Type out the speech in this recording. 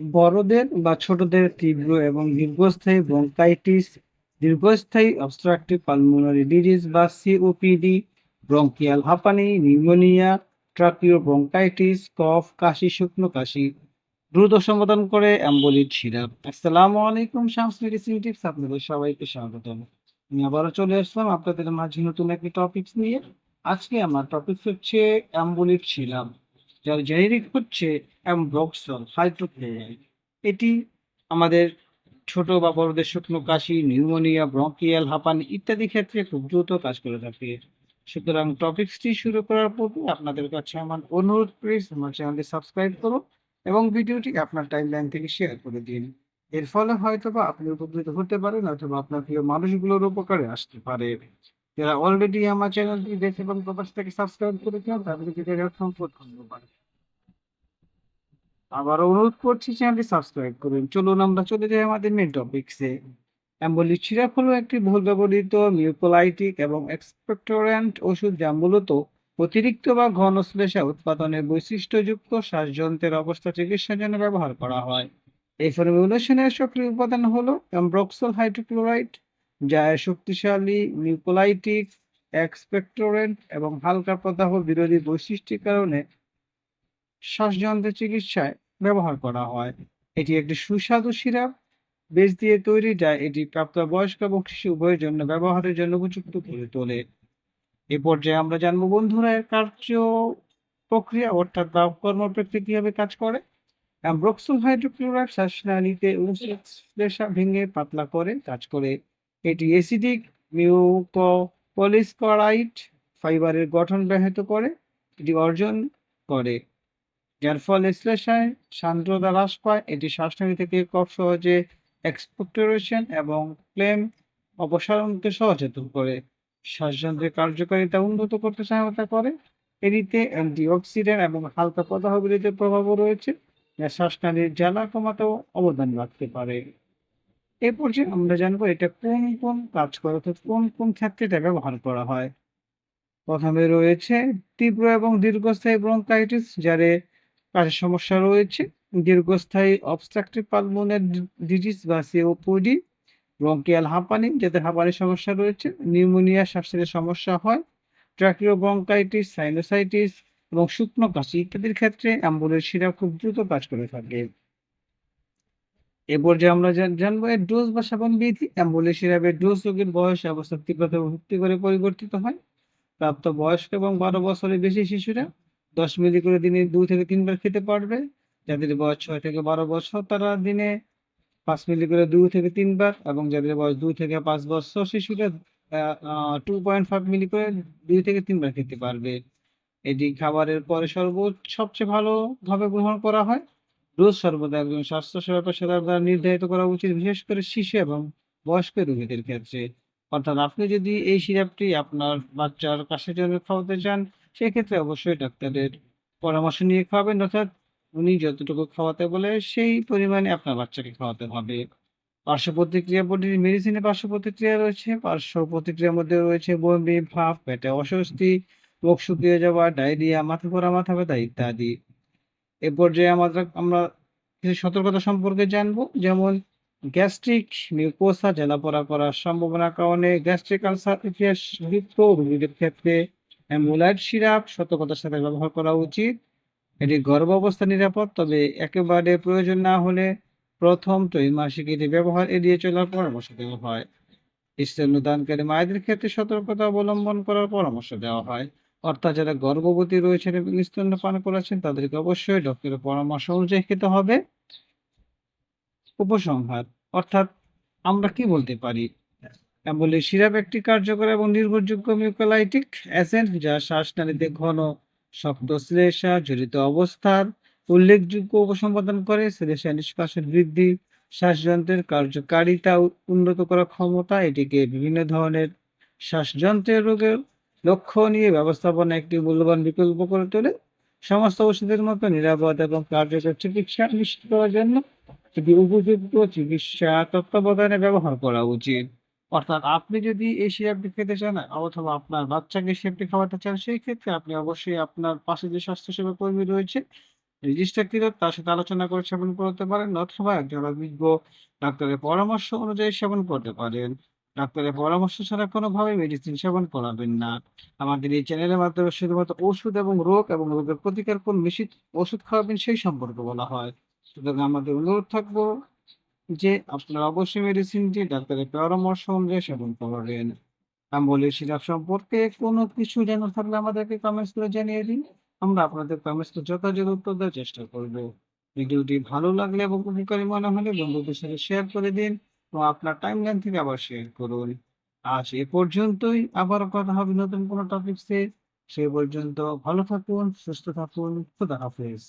বড়দের বা ছোটদের তীব্র এবং দীর্ঘস্থায়ী ব্রঙ্কাইটিস, দীর্ঘস্থায়ী অবস্ট্রাকটিভ পালমোনারি ডিজিজ বা সিওপিডি, ব্রঙ্কিয়াল হাঁপানি, নিউমোনিয়া, ট্রাকিও ব্রঙ্কাইটিস, কফ, কাশি, শুকনো কাশি দ্রুত সমাধান করে অ্যাম্বলির সিরাপ। আসসালামু আলাইকুম শামস মেডিসিন টিপস আপনাদের সবাইকে স্বাগতম। আমি আবারও চলে আসলাম আপনাদের মাঝে নতুন একটি টপিকস নিয়ে। আজকে আমার টপিকস হচ্ছে অ্যাম্বলির সিরাপ। যার জেনেরিক হচ্ছে অ্যামব্রক্সল হাইড্রোক্লোরাইড এটি আমাদের ছোট বা বড়দের শুকনো কাশি নিউমোনিয়া ব্রঙ্কিয়াল হাঁপানি ইত্যাদি ক্ষেত্রে খুব দ্রুত কাজ করে থাকে। সুতরাং টপিকসটি শুরু করার পূর্বে আপনাদের কাছে আমার অনুরোধ প্লিজ আমার চ্যানেলটি সাবস্ক্রাইব করুন এবং ভিডিওটি আপনার টাইমলাইন থেকে শেয়ার করে দিন। এর ফলে হয়তোবা আপনি উপকৃত হতে পারেন, অথবা আপনার প্রিয় মানুষগুলোর উপকারে আসতে পারে। যারা অলরেডি আমার চ্যানেলটি দেশ এবং প্রবাস থেকে সাবস্ক্রাইব করেছেন, তাদেরকে অসংখ্য ধন্যবাদ। আবার অনুরোধ করছি চ্যানেলটি সাবস্ক্রাইব করুন। চলুন আমরা চলে যাই আমাদের মেন টপিকসে অ্যাম্বলিক সিরাপ হলো একটি ভুল ব্যবহৃত মিউকোলাইটিক এবং এক্সপেক্টোরেন্ট ওষুধ যা মূলত অতিরিক্ত বা ঘন শ্লেষা উৎপাদনের বৈশিষ্ট্যযুক্ত শ্বাসযন্ত্রের অবস্থা চিকিৎসার জন্য ব্যবহার করা হয়। এই ফর্মুলেশনের সক্রিয় উপাদান হলো অ্যাম্ব্রক্সল হাইড্রোক্লোরাইড যা শক্তিশালী মিউকোলাইটিক এক্সপেক্টোরেন্ট এবং হালকা প্রদাহ বিরোধী বৈশিষ্ট্যের কারণে শ্বাসযন্ত্রের চিকিৎসায় ব্যবহার করা হয়। এটি একটি সুস্বাদু সিরাপ, বেশ দিয়ে তৈরি যা এটি প্রাপ্তবয়স্ক এবং শিশু উভয়ের জন্য ব্যবহারের জন্য উপযুক্ত করে তোলে। এ পর্যায়ে আমরা জানব বন্ধুরা এর কার্য প্রক্রিয়া অর্থাৎ বা কর্মপ্রক্রিয়া কীভাবে কাজ করে। অ্যাম্ব্রক্সল হাইড্রোক্লোরাইড শ্বাসনালীতে ভেঙে পাতলা করে কাজ করে। এটি অ্যাসিডিক মিউকোপলিস্করাইড ফাইবারের গঠন ব্যাহত করে, এটি অর্জন করে, যার ফলে শ্লেষায় সান্দ্রতা হ্রাস পায়। এটি শ্বাসনালী থেকে কফ সহজে এক্সপোর্টেশন এবং ফ্লেম অপসারণকে সহজতন করে। শ্বাসযন্ত্রের কার্যকারিতা উন্নত করতে সহায়তা করে। এটিতে অ্যান্টিঅক্সিডেন্ট এবং হালকা বিরোধী প্রভাবও রয়েছে, যা শ্বাসনালীর জ্বালা কমাতেও অবদান রাখতে পারে। এ পর্যায়ে আমরা জানব এটা কোন কোন কাজ করে, অর্থাৎ কোন কোন ক্ষেত্রে এটা ব্যবহার করা হয়? প্রথমে রয়েছে তীব্র এবং দীর্ঘস্থায়ী ব্রঙ্কাইটিস, যারে কাজের সমস্যা রয়েছে। দীর্ঘস্থায়ী অবস্ট্রাকটিভ পালমোনারি ডিজিজ বা সিওপিডি ব্রঙ্কিয়াল হাঁপানি যাদের হাঁপানির সমস্যা রয়েছে। নিউমোনিয়া, শ্বাসের সমস্যা হয়। ট্রাকিও ব্রঙ্কাইটিস সাইনোসাইটিস এবং শুকনো কাশি ইত্যাদির ক্ষেত্রে অ্যাম্বুলের সিরাপ খুব দ্রুত কাজ করে থাকে। এ পর্যায়ে আমরা জানব এর ডোজ বা সেবন বিধি। অ্যাম্বুলের সিরাপের ডোজ রোগীর বয়স অবস্থা তীব্রতা ভিত্তি করে পরিবর্তিত হয়। প্রাপ্ত বয়স্ক এবং বারো বছরের বেশি শিশুরা দশ মিলি করে দিনে দুই থেকে তিনবার খেতে পারবে। যাদের বয়স ছয় থেকে বারো বছর, তারা দিনে পাঁচ মিলি করে দুই থেকে তিনবার এবং যাদের বয়স দুই থেকে পাঁচ বছর, শিশুরা টু পয়েন্ট ফাইভ মিলি করে দুই থেকে তিনবার খেতে পারবে। এটি খাবারের পরে সর্বোচ্চ, সবচেয়ে ভালোভাবে গ্রহণ করা হয়। রোজ সর্বদা একজন স্বাস্থ্যসেবা পেশাদার দ্বারা নির্ধারিত করা উচিত, বিশেষ করে শিশু এবং বয়স্ক রোগীদের ক্ষেত্রে। অর্থাৎ আপনি যদি এই সিরাপটি আপনার বাচ্চার কাশির জন্য খাওয়াতে চান, সেক্ষেত্রে অবশ্যই ডাক্তারের পরামর্শ নিয়ে খাওয়াবেন। অর্থাৎ উনি যতটুকু খাওয়াতে বলে, সেই পরিমাণে আপনার বাচ্চাকে খাওয়াতে হবে। পার্শ্ব প্রতিক্রিয়া বডির মেডিসিনে পার্শ্ব প্রতিক্রিয়া রয়েছে। পার্শ্ব প্রতিক্রিয়ার মধ্যে রয়েছে বমি ভাব পেটে অস্বস্তি রোগ শুকিয়ে যাওয়া, ডায়রিয়া, মাথা ঘোরা, মাথা ব্যথা ইত্যাদি। এ পর্যায়ে আমাদের আমরা কিছু সতর্কতা সম্পর্কে জানব, যেমন গ্যাস্ট্রিক মিউকোসা জ্বালাপোড়া করার সম্ভাবনার কারণে গ্যাস্ট্রিক আলসার ইতিহাস রোগীদের ক্ষেত্রে অ্যাম্বুলাইট সিরাপ সতর্কতার সাথে ব্যবহার করা উচিত। এটি গর্ভ অবস্থা নিরাপদ, তবে একেবারে প্রয়োজন না হলে প্রথম ত্রৈমাসিক এটি ব্যবহার এড়িয়ে চলার পরামর্শ দেওয়া হয়। স্তন্যদানকারী মায়েদের ক্ষেত্রে সতর্কতা অবলম্বন করার পরামর্শ দেওয়া হয়। অর্থাৎ যারা গর্ভবতী রয়েছেন এবং স্তন্য পান করেছেন, তাদেরকে অবশ্যই ডক্টরের পরামর্শ অনুযায়ী খেতে হবে। উপসংহার, অর্থাৎ আমরা কি বলতে পারি? বলে সিরাপ একটি কার্যকর এবং নির্ভরযোগ্য মিউকোলাইটিক অ্যাসেন্ট যা শ্বাসনালীতে ঘন, শক্ত শ্লেষা, জড়িত অবস্থার উল্লেখযোগ্য উপসম্পাদন করে। শ্লেষা নিষ্কাশন বৃদ্ধি, শ্বাসযন্ত্রের কার্যকারিতা উন্নত করার ক্ষমতা, এটিকে বিভিন্ন ধরনের শ্বাসযন্ত্রের রোগের লক্ষ্য নিয়ে ব্যবস্থাপনা একটি মূল্যবান বিকল্প করে তোলে সমস্ত ওষুধের মতো নিরাপদ এবং কার্যকর চিকিৎসা নিশ্চিত করার জন্য এটি উপযুক্ত চিকিৎসা তত্ত্বাবধানে ব্যবহার করা উচিত অর্থাৎ আপনি যদি এই সিরাপটি খেতে চান অথবা আপনার বাচ্চাকে সিরাপটি খাওয়াতে চান, সেই ক্ষেত্রে আপনি অবশ্যই আপনার পাশে যে স্বাস্থ্যসেবা কর্মী রয়েছে রেজিস্ট্রারকৃত তার সাথে আলোচনা করে সেবন করতে পারেন অথবা একজন অভিজ্ঞ ডাক্তারের পরামর্শ অনুযায়ী সেবন করতে পারেন। ডাক্তারের পরামর্শ ছাড়া কোনোভাবেই মেডিসিন সেবন করাবেন না। আমাদের এই চ্যানেলের মাধ্যমে শুধুমাত্র ওষুধ এবং রোগ এবং রোগের প্রতিকার কোন মেশি ওষুধ খাওয়াবেন সেই সম্পর্কে বলা হয়। সুতরাং আমাদের অনুরোধ থাকব যে আপনারা অবশ্যই মেডিসিনটি ডাক্তারের পরামর্শ অনুযায়ী সেবন করবেন। অ্যাম্বুলির সিরাপ সম্পর্কে কোনো কিছু জানার থাকলে আমাদেরকে কমেন্টস করে জানিয়ে দিন। আমরা আপনাদের কমেন্টসকে যথাযথ উত্তর দেওয়ার চেষ্টা করব। ভিডিওটি ভালো লাগলে এবং উপকারী মনে হলে বন্ধুদের সাথে শেয়ার করে দিন এবং আপনার টাইম লাইন থেকে আবার শেয়ার করুন। আজ এ পর্যন্তই। আবার কথা হবে নতুন কোনো টপিকসে। সে পর্যন্ত ভালো থাকুন, সুস্থ থাকুন। খুদা হাফেজ।